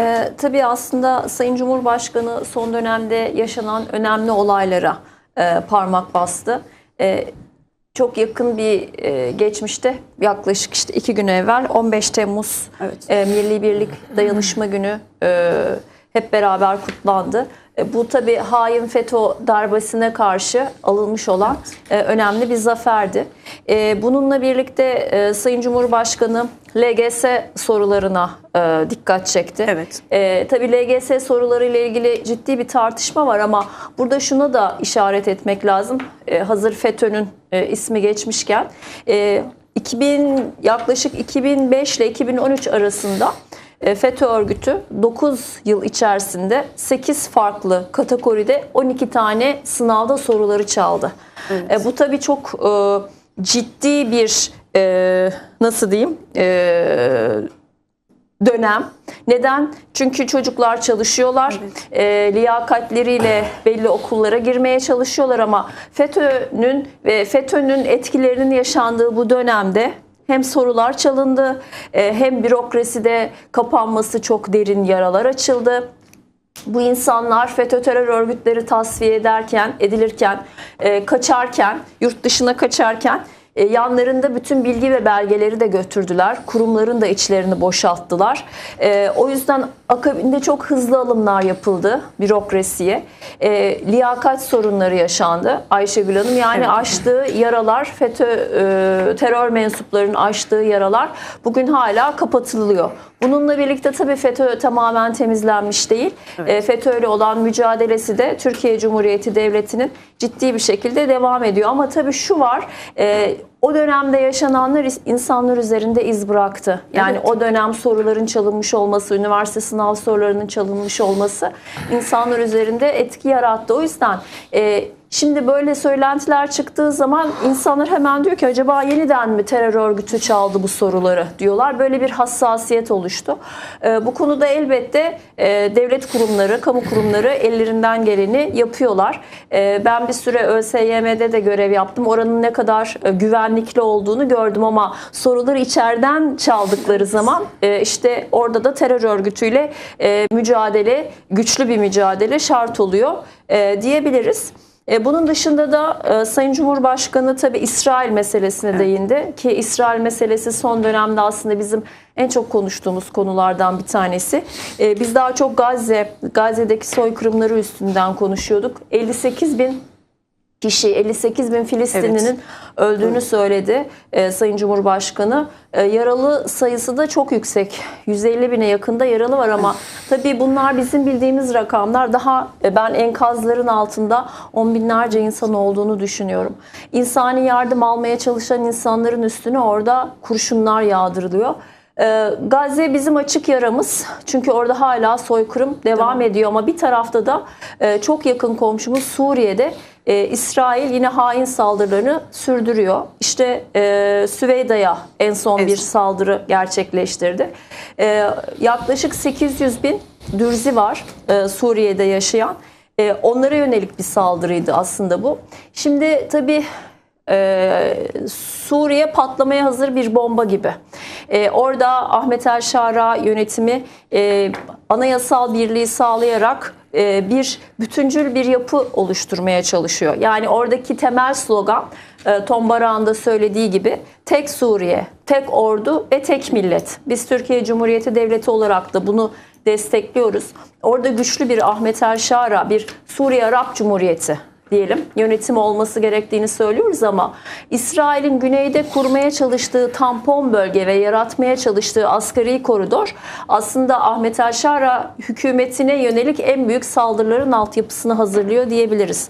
Ee, tabii aslında Sayın Cumhurbaşkanı son dönemde yaşanan önemli olaylara e, parmak bastı. E, çok yakın bir e, geçmişte yaklaşık işte iki gün evvel 15 Temmuz Evet. e, Milli Birlik Dayanışma Günü e, hep beraber kutlandı. E, bu tabii hain FETÖ darbesine karşı alınmış olan e, önemli bir zaferdi. E, bununla birlikte Sayın Cumhurbaşkanı LGS sorularına dikkat çekti. Evet. Tabii LGS soruları ile ilgili ciddi bir tartışma var ama burada şuna da işaret etmek lazım. Hazır FETÖ'nün ismi geçmişken e, 2000 yaklaşık 2005 ile 2013 arasında FETÖ örgütü 9 yıl içerisinde 8 farklı kategoride 12 tane sınavda soruları çaldı. E, bu tabii çok e, ciddi bir e, nasıl diyeyim e, dönem. Neden? Çünkü çocuklar çalışıyorlar. E, liyakatleriyle belli okullara girmeye çalışıyorlar ama FETÖ'nün ve FETÖ'nün etkilerinin yaşandığı bu dönemde hem sorular çalındı, e, hem bürokraside kapanması çok derin yaralar açıldı. Bu insanlar FETÖ terör örgütleri tasfiye ederken, edilirken, e, kaçarken, yurt dışına kaçarken e, yanlarında bütün bilgi ve belgeleri de götürdüler. Kurumların da içlerini boşalttılar. E, o yüzden akabinde çok hızlı alımlar yapıldı bürokrasiye. E, liyakat sorunları yaşandı Ayşegül Hanım. Yani Evet. açtığı yaralar, FETÖ e, terör mensuplarının açtığı yaralar bugün hala kapatılıyor. Bununla birlikte tabii FETÖ tamamen temizlenmiş değil. E, FETÖ ile olan mücadelesi de Türkiye Cumhuriyeti Devleti'nin ciddi bir şekilde devam ediyor. Ama tabii şu var, e, o dönemde yaşananlar insanlar üzerinde iz bıraktı. Yani Evet. o dönem soruların çalınmış olması, üniversite sınav sorularının çalınmış olması insanlar üzerinde etki yarattı. O yüzden e, şimdi böyle söylentiler çıktığı zaman insanlar hemen diyor ki acaba yeniden mi terör örgütü çaldı bu soruları diyorlar. Böyle bir hassasiyet oluştu. E, bu konuda elbette e, devlet kurumları, kamu kurumları ellerinden geleni yapıyorlar. E, ben bir süre ÖSYM'de de görev yaptım. Oranın ne kadar e, güvenlikli olduğunu gördüm ama soruları içeriden çaldıkları zaman e, işte orada da terör örgütüyle e, mücadele, güçlü bir mücadele şart oluyor e, diyebiliriz. E, Bunun dışında da e, Sayın Cumhurbaşkanı tabii İsrail meselesine değindi ki İsrail meselesi son dönemde aslında bizim en çok konuştuğumuz konulardan bir tanesi. E, Biz daha çok Gazze, Gazze'deki soykırımları üstünden konuşuyorduk. 58 bin kişi 58 bin Filistinlinin öldüğünü söyledi e, Sayın Cumhurbaşkanı. E, yaralı sayısı da çok yüksek. 150 bine yakında yaralı var ama tabii bunlar bizim bildiğimiz rakamlar. Daha e, ben enkazların altında on binlerce insan olduğunu düşünüyorum. İnsani yardım almaya çalışan insanların üstüne orada kurşunlar yağdırılıyor. Ee, Gazze bizim açık yaramız. Çünkü orada hala soykırım devam ediyor ama bir tarafta da e, çok yakın komşumuz Suriye'de e, İsrail yine hain saldırılarını sürdürüyor. İşte e, Süveyda'ya en son En bir saldırı gerçekleştirdi. E, yaklaşık 800 bin Dürzi var e, Suriye'de yaşayan. E, onlara yönelik bir saldırıydı aslında bu. Şimdi tabii ee, Suriye patlamaya hazır bir bomba gibi. Ee, orada Ahmet El Şara yönetimi e, anayasal birliği sağlayarak e, bir bütüncül bir yapı oluşturmaya çalışıyor. Yani oradaki temel slogan e, Tom Barak'ın da söylediği gibi tek Suriye, tek ordu ve tek millet. Biz Türkiye Cumhuriyeti Devleti olarak da bunu destekliyoruz. Orada güçlü bir Ahmet El Şara, bir Suriye Arap Cumhuriyeti diyelim yönetim olması gerektiğini söylüyoruz ama İsrail'in güneyde kurmaya çalıştığı tampon bölge ve yaratmaya çalıştığı asgari koridor aslında Ahmet El Şara hükümetine yönelik en büyük saldırıların altyapısını hazırlıyor diyebiliriz.